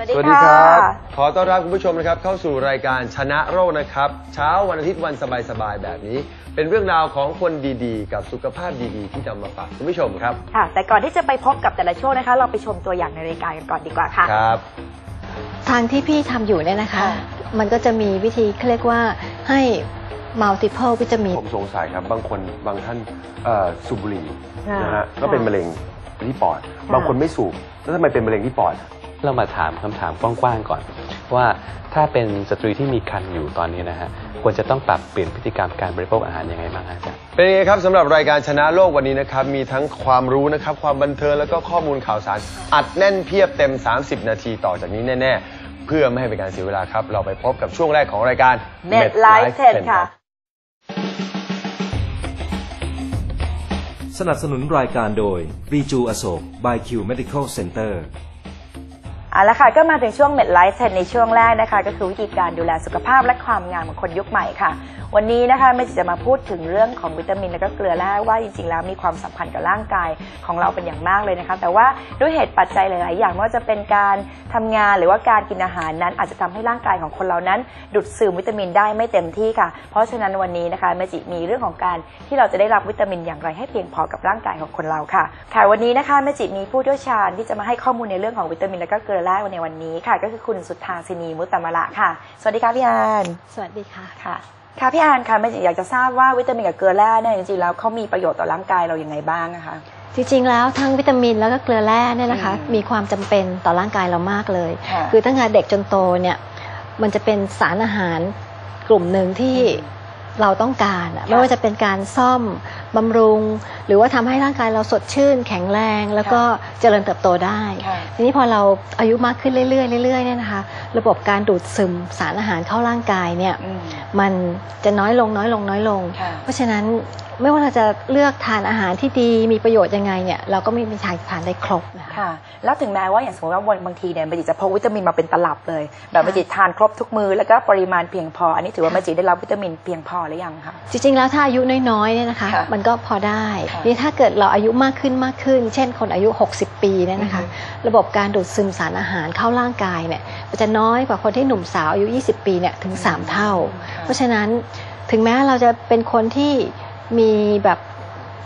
วัสดีสวัสดีค่ะครับ ขอต้อนรับคุณผู้ชมนะครับเข้าสู่รายการชนะโรคนะครับ เช้าวันอาทิตย์วันสบายๆแบบนี้ เป็นเรื่องราวของคนดีๆ กับสุขภาพดีๆ ที่นำมาฝากคุณผู้ชมครับ ค่ะ แต่ก่อนที่จะไปพบกับแต่ละช่วงนะคะ เราไปชมตัวอย่างในรายการกันก่อนดีกว่าค่ะ ครับ ทางที่พี่ทำอยู่เนี่ยนะคะค่ะมันก็จะมีวิธีเขาเรียกว่าให้ multiple วิตามิน ผมสงสัยครับบางคนบางท่านเอ่อสูบบุหรี่ค่ะนะฮะก็เป็นมะเร็งที่ปอด บางคนไม่สูบแล้วทำไมเป็นมะเร็งที่ปอด เรามาถามคำถามกว้างๆก่อน ว่าถ้าเป็นสตรีที่มีครรภ์อยู่ตอนนี้นะฮะควรจะต้องปรับเปลี่ยนพฤติกรรมการบริโภคอาหารยังไงบ้างฮะอาจารย์เป็นยังไงครับสำหรับรายการชนะโลกวันนี้นะครับมีทั้งความรู้นะครับความบันเทิงแล้วก็ข้อมูลข่าวสาร อัดแน่นเพียบเต็ม 30 นาทีต่อจากนี้แน่ๆ เพื่อไม่ให้เป็นการเสียเวลาครับ เราไปพบกับช่วงแรกของรายการ MedLife 10ค่ะ สนับสนุนรายการโดยรีจูอโศก by Q Medical Center เอาละค่ะก็มาถึงช่วง MedLife 10ในช่วงแรกนะคะ ก็คือวิธีการดูแลสุขภาพและความงามของคนยุคใหม่ค่ะ วันนี้นะคะเมจิจะมาพูดถึงเรื่องของวิตามินและก็เกลือแร่ว่าจริงๆแล้วมีความสัมพันธ์กับร่างกายของเราเป็นอย่างมากเลยนะคะ แต่ว่าด้วยเหตุปัจจัยหลาย ๆ อย่างไม่ว่าจะเป็นการทำงานหรือว่าการกินอาหารนั้น อาจจะทำให้ร่างกายของคนเรานั้น ดูดซึมวิตามินได้ไม่เต็มที่ค่ะ เพราะฉะนั้นวันนี้นะคะเมจิมีเรื่องของการที่เราจะได้รับวิตามินอย่างไรให้เพียงพอกับร่างกายของคนเราค่ะค่ะวันนี้นะคะเมจิมีผู้เชี่ยวชาญที่จะมาให้ข้อมูลในเรื่องของวิตามินและก็เกลือแร่ในวันนี้ค่ะ ก็คือคุณสุทธาสินีมุตตมะละค่ะ สวัสดีค่ะพี่อานสวัสดีค่ะค่ะ ค่ะพี่อานค่ะเมจิอยากจะทราบว่าวิตามินกับเกลือแร่เนี่ยจริงๆแล้วเขามีประโยชน์ต่อร่างกายเราอย่างไงบ้างนะคะจริงๆ แล้วทั้งวิตามินแล้วก็เกลือแร่เนี่ยนะคะอืมมีความจำเป็นต่อร่างกายเรามากเลยค่ะคือตั้งแต่เด็กจนโตเนี่ยมันจะเป็นสารอาหารกลุ่มหนึ่งที่เราต้องการอะไม่ว่าจะเป็นการซ่อมบำรุง หรือว่าทำให้ร่างกายเราสดชื่น แข็งแรง แล้วก็เจริญเติบโตได้ค่ะทีนี้พอเราอายุมากขึ้นเรื่อยๆเรื่อยๆเนี่ยนะคะ ระบบการดูดซึมสารอาหารเข้าร่างกายเนี่ยอืมมันจะน้อยลงน้อยลงน้อยลงค่ะเพราะฉะนั้นไม่ว่าเราจะเลือกทานอาหารที่ดีมีประโยชน์ยังไงเนี่ยเราก็ไม่มีทางทานได้ครบนะคะค่ะแล้วถึงแม้ว่าอย่างสมมติว่าวันบางทีเนี่ยเมจิจะพกวิตามินมาเป็นตลับเลย แบบเมจิทานครบทุกมือแล้วก็ปริมาณเพียงพอ อันนี้ถือว่าเมจิได้รับวิตามินเพียงพอหรือยังคะจริงๆแล้วถ้าอายุน้อยๆเนี่ยนะคะค่ะมันก็พอได้ค่ะนี่ถ้าเกิดเราอายุมากขึ้นมากขึ้น เช่นคนอายุ 60 ปีเนี่ยนะคะอือฮึระบบการดูดซึมสารอาหารเข้าร่างกายเนี่ยมันจะน้อยกว่าคนที่หนุ่มสาวอายุ 20 ปีเนี่ยถึง 3 เท่าค่ะเพราะฉะนั้นถึงแม้เราจะเป็นคนที่มีแบบ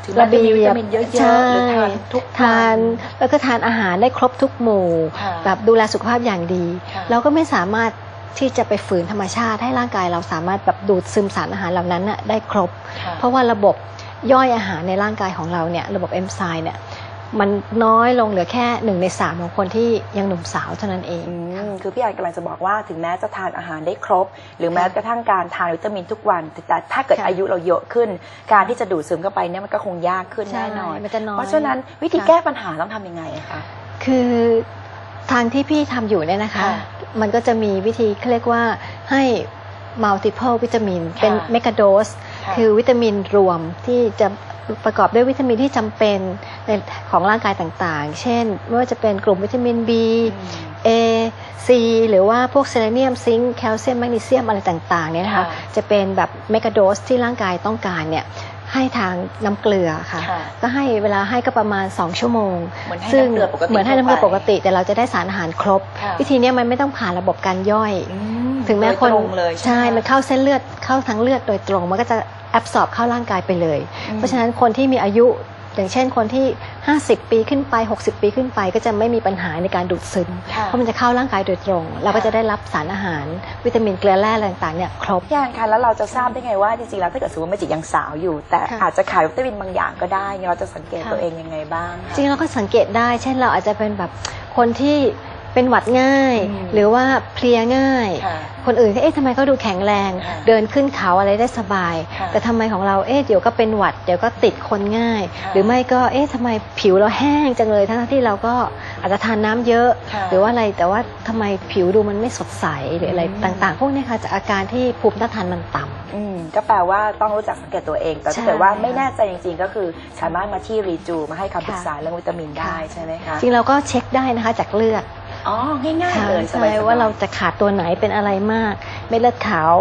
ถึงแม้จะมีวิตามินเยอะๆใช่หรือทานทุกวันทานแล้วก็ทานอาหารได้ครบทุกหมู่ค่ะแบบดูแลสุขภาพอย่างดีค่ะเราก็ไม่สามารถที่จะไปฝืนธรรมชาติให้ร่างกายเราสามารถแบบดูดซึมสารอาหารเหล่านั้นน่ะได้ครบค่ะเพราะว่าระบบ ย่อยอาหารในร่างกายของเราเนี่ยระบบเอนไซม์เนี่ยมันน้อยลงเหลือแค่หนึ่งในสามของคนที่ยังหนุ่มสาวเท่านั้นเองอืมคือพี่อานกำลังจะบอกว่าถึงแม้จะทานอาหารได้ครบ หรือแม้กระทั่งการทานวิตามินทุกวัน แต่แต่ถ้าเกิดค่ะอายุเราเยอะขึ้น การที่จะดูดซึมเข้าไปเนี่ยมันก็คงยากขึ้นใช่แน่นอนมันจะน้อยเพราะฉะนั้นวิธีค่ะแก้ปัญหาต้องทำยังไงอะคะคือทางที่พี่ทำอยู่เนี่ยนะคะค่ะมันก็จะมีวิธีเขาเรียกว่าให้ multiple วิตามินค่ะเป็นเมกะโดส ค่ะคือวิตามินรวมที่จะประกอบด้วยวิตามินที่จำเป็นในของร่างกายต่างๆ เช่น ไม่ว่าจะเป็นกลุ่มวิตามิน B A C หรือว่าพวกเซเลเนียมซิงค์แคลเซียมแมกนีเซียมอะไรต่างๆเนี่ยนะคะค่ะจะเป็นแบบเมกะโดสที่ร่างกายต้องการเนี่ยให้ทางน้ำเกลือค่ะค่ะก็ให้เวลาให้ก็ประมาณ 2 ชั่วโมงเหมือนให้ซึ่งน้ำเกลือปกติเหมือนให้น้ำเกลือทั่วไปปกติ แต่เราจะได้สารอาหารครบค่ะวิธีเนี้ยมันไม่ต้องผ่านระบบการย่อยอื ถึงแม้คนโดยตรงเลยใช่ไหมันเข้าเส้นเลือดเข้าทั้งเลือดโดยตรง มันก็จะแอบสอบเข้าร่างกายไปเลยอืมเพราะฉะนั้นคนที่มีอายุอย่างเช่นคนที่ 50 ปีขึ้นไป 60 ปีขึ้นไป ก็จะไม่มีปัญหาในการดูดซึมค่ะเพราะมันจะเข้าร่างกายโดยตรง เราก็จะได้รับสารอาหาร วิตามินเกลือแร่อะไรต่างๆเนี่ยครบพี่อานคะแล้วเราจะทราบได้ไงว่าจริงๆแล้วถ้าเกิดสมมติว่าเมจิยังสาวอยู่ แต่ค่ะอาจจะขาดวิตามินบางอย่างก็ได้เนี่ยเราจะสังเกตค่ะตัวเองยังไงบ้างคะจริงๆเราก็สังเกตได้ เช่นเราอาจจะเป็นแบบคนที่ เป็นหวัดง่ายอืมหรือว่าเพลียง่ายค่ะคนอื่นที่เอ๊ะทำไมเขาดูแข็งแรงค่ะเดินขึ้นเขาอะไรได้สบายค่ะแต่ทำไมของเราเอ๊ะเดี๋ยวก็เป็นหวัดเดี๋ยวก็ติดคนง่ายค่ะหรือไม่ก็เอ๊ะทำไมผิวเราแห้งจังเลย ทั้งๆที่เราก็อาจจะทานน้ำเยอะค่ะหรือว่าอะไรแต่ว่าทำไมผิวดูมันไม่สดใสหรืออะไรอืมต่างๆ พวกเนี้ค่ะจากอาการที่ภูมิต้านทานมันต่ำอืมก็แปลว่าต้องรู้จักสังเกตตัวเอง แต่ถ้าใช่เกิดว่าไม่แน่ใจจริงๆ ก็คือสามารถมาที่รีจูมาให้คำปรึกษาค่ะเรื่องวิตามินได้ใช่ไหมคะจริงเราก็เช็คได้นะคะจากเลือด อ๋อ ง่ายค่ะๆเลยสใช่บายๆ ว่าเราจะขาดตัวไหนเป็นอะไรมาก เม็ดเลือดขาว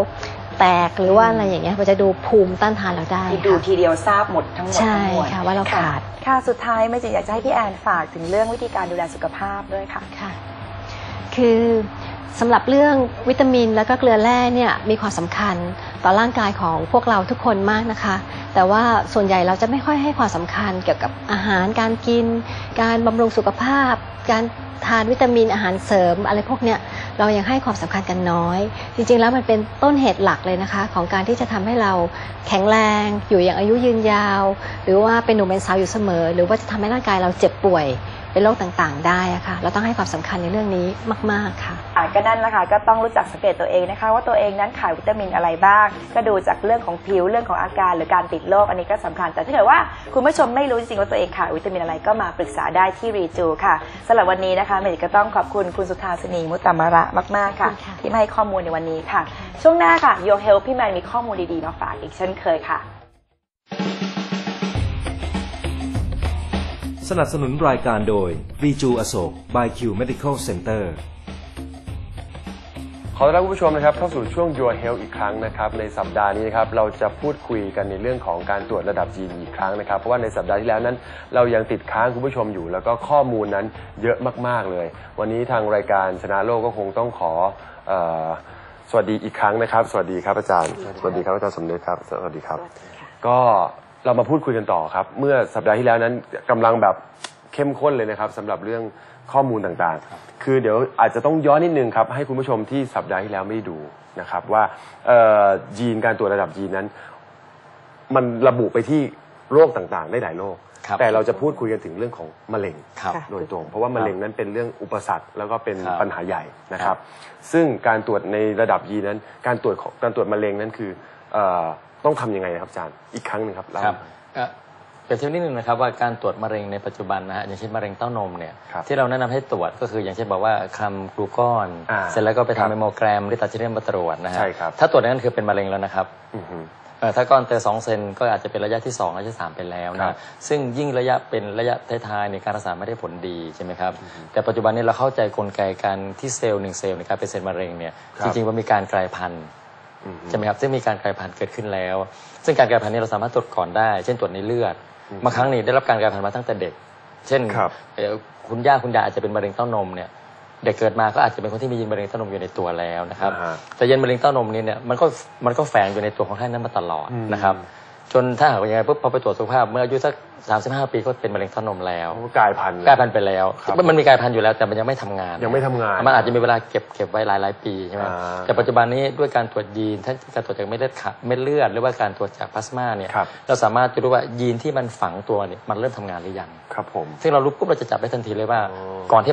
แตกหรือว่าอะไรอย่างเงี้ยมันจะดูภูมิต้านทานเราได้คือดูค่ะทีเดียวทราบหมดทั้งหมดใช่ทั้งมวลค่ะว่าเราขาด ค่ะสุดท้ายไม่จิอยากจะให้พี่แอนฝากถึงเรื่องวิธีการดูแลสุขภาพด้วยค่ะ ค่ะ คือสำหรับเรื่องวิตามินแล้วก็เกลือแร่เนี่ยมีความสำคัญต่อร่างกายของพวกเราทุกคนมากนะคะ แต่ว่าส่วนใหญ่เราจะไม่ค่อยให้ความสำคัญเกี่ยวกับอาหารการกิน การบำรุงสุขภาพ การทานวิตามินอาหารเสริม อะไรพวกเนี้ยเรายังให้ความสำคัญกันน้อย จริงๆแล้วมันเป็นต้นเหตุหลักเลยนะคะ ของการที่จะทำให้เราแข็งแรงอยู่อย่างอายุยืนยาว หรือว่าเป็นหนุ่มเป็นสาวอยู่เสมอ หรือว่าจะทำให้ร่างกายเราเจ็บป่วย เป็นโรคต่างๆ ได้อะค่ะ เราต้องให้ความสำคัญในเรื่องนี้มาก ๆค่ะอะก็นั่นแหละค่ะก็ต้องรู้จักสังเกตตัวเองนะคะ ว่าตัวเองนั้นขาดวิตามินอะไรบ้าง ก็ดูจากเรื่องของผิวเรื่องของอาการหรือการติดโรคอันนี้ก็สำคัญ แต่ถ้าเกิดว่าคุณผู้ชมไม่รู้จริงๆว่าตัวเองขาดวิตามินอะไรก็มาปรึกษาได้ที่รีจูค่ะสำหรับวันนี้นะคะเมจิก็ต้องขอบคุณคุณสุธาสนีมุตตมระมากๆค่ะขอบคุณค่ะ ที่มาให้ข้อมูลในวันนี้ค่ะ ช่วงหน้าค่ะ Your Health พี่แมนมีข้อมูลดีๆมาฝากอีกเช่นเคยค่ะ สนับสนุนรายการโดย v ีจูอโศก by Q Medical Center ขอต้อนรับคุณผู้ชมนะครับเข้าสู่ช่วง Your Health อีกครั้งนะครับในสัปดาห์นี้นะครับเราจะพูดคุยกันในเรื่องของการตรวจระดับยีนอีกครั้งนะครับ เพราะว่าในสัปดาห์ที่แล้วนั้น เรายังติดค้างคุณผู้ชมอยู่ แล้วก็ข้อมูลนั้นเยอะมาก ๆเลย วันนี้ทางรายการชนะโลกก็คงต้องขอเอ่อสวัสดีอีกครั้งนะครับ สวัสดีครับอาจารย์ สวัสดีครับอาจารย์สมนึกครับ สวัสดีครับ ก็ เรามาพูดคุยกันต่อครับ เมื่อสัปดาห์ที่แล้วนั้นกำลังแบบเข้มข้นเลยนะครับสำหรับเรื่องข้อมูลต่างๆ คือเดี๋ยวอาจจะต้องย้อนนิดนึงครับ ให้คุณผู้ชมที่สัปดาห์ที่แล้วไม่ได้ดูนะครับว่าเอ่อยีนการตรวจระดับยีนนั้น มันระบุไปที่โรคต่างๆ ได้หลายโรคครับแต่เราจะพูดคุยกันถึงเรื่องของมะเร็ง ครับโดยตรง เพราะว่ามะเร็งนั้นเป็นเรื่องอุปสรรคแล้วก็เป็นครับปัญหาใหญ่นะคครัรับบซึ่งการตรวจในระดับยีนนั้น การตรวจของการตรวจมะเร็งนั้นคือ เอ่อต้องทำยังไงนะครับอาจารย์อีกครั้งหนึ่งครับเล่า ครับก็เปรียบเทียบนิดนึงนะครับว่าการตรวจมะเร็งในปัจจุบันนะฮะอย่างเช่นมะเร็งเต้านมเนี่ยครับที่เราแนะนำให้ตรวจก็คืออย่างเช่นบอกว่าคลำกลูกอนอ่าเสร็จแล้วก็ไปครับทำเมมโมแกรมหรือตัดชิ้นเลือดมาตรวจนะฮะใช่ครับ ถ้าตรวจอย่างนั้นคือเป็นมะเร็งแล้วนะครับอือฮึ เอ่อถ้าก้อนเตอสองเซนก็อาจจะเป็นระยะที่2ระยะที่3ไปแล้วครันะบ ซึ่งยิ่งระยะเป็นระยะท้ายๆในยการรักษาไม่ได้ผลดีใช่ไหมครับแต่ปัจจุบันนี้เราเข้าใจกลไกการที่เซลล์หนึ่งเซลล์ในการเป็นเซลล์มะเร็งเนี่ยครัจบริงๆว่ามีการกลายพันธุ์อือฮึ ใช่ไหมครับซึ่งมีการกลายพันธุ์เกิดขึ้นแล้ว ซึ่งการกลายพันธุ์นี้เราสามารถตรวจก่อนได้ เช่นตรวจในเลือดบางครั้งนี่ได้รับการกลายพันธุ์มาตั้งแต่เด็ก เช่นครับเอ่อคุณย่าคุณยายอาจจะเป็นมะเร็งเต้านมเนี่ยเด็กเกิดมาก็อาจจะเป็นคนที่มียีนมะเร็งเต้านมอยู่ในตัวแล้วนะครับอ่าฮะแต่ยีนมะเร็งเต้านมนี้เนี่ยมันก็มันก็แฝงอยู่ในตัวของท่านนั้นมาตลอดอืมนะครับ จนถ้าหากว่ายังไงปุ๊บพอไปตรวจสุขภาพเมื่ออายุสัก35ปีก็เป็นมะเร็งเต้านมแล้วกลายพันธุ์กลายพันธุ์ไปแล้วครับมันมีกลายพันธุ์อยู่แล้วแต่มันยังไม่ทำงาน ยังไม่ทำงาน มันอาจจะมีเวลาเก็บเก็บไว้หลายหลายๆปีใช่ไหมอ่าแต่ปัจจุบันนี้ด้วยการตรวจยีนทั้งการตรวจจากเม็ดเลือดขาวเม็ดเลือดหรือว่าการตรวจจากพลาสมาเนี่ยครับ เราสามารถจะรู้ว่ายีนที่มันฝังตัวเนี่ยมันเริ่มทำงานหรือยัง ครับผม ซึ่งเรารู้ปุ๊บเราจะจับได้ทันทีเลยว่าอ๋อก่อนที่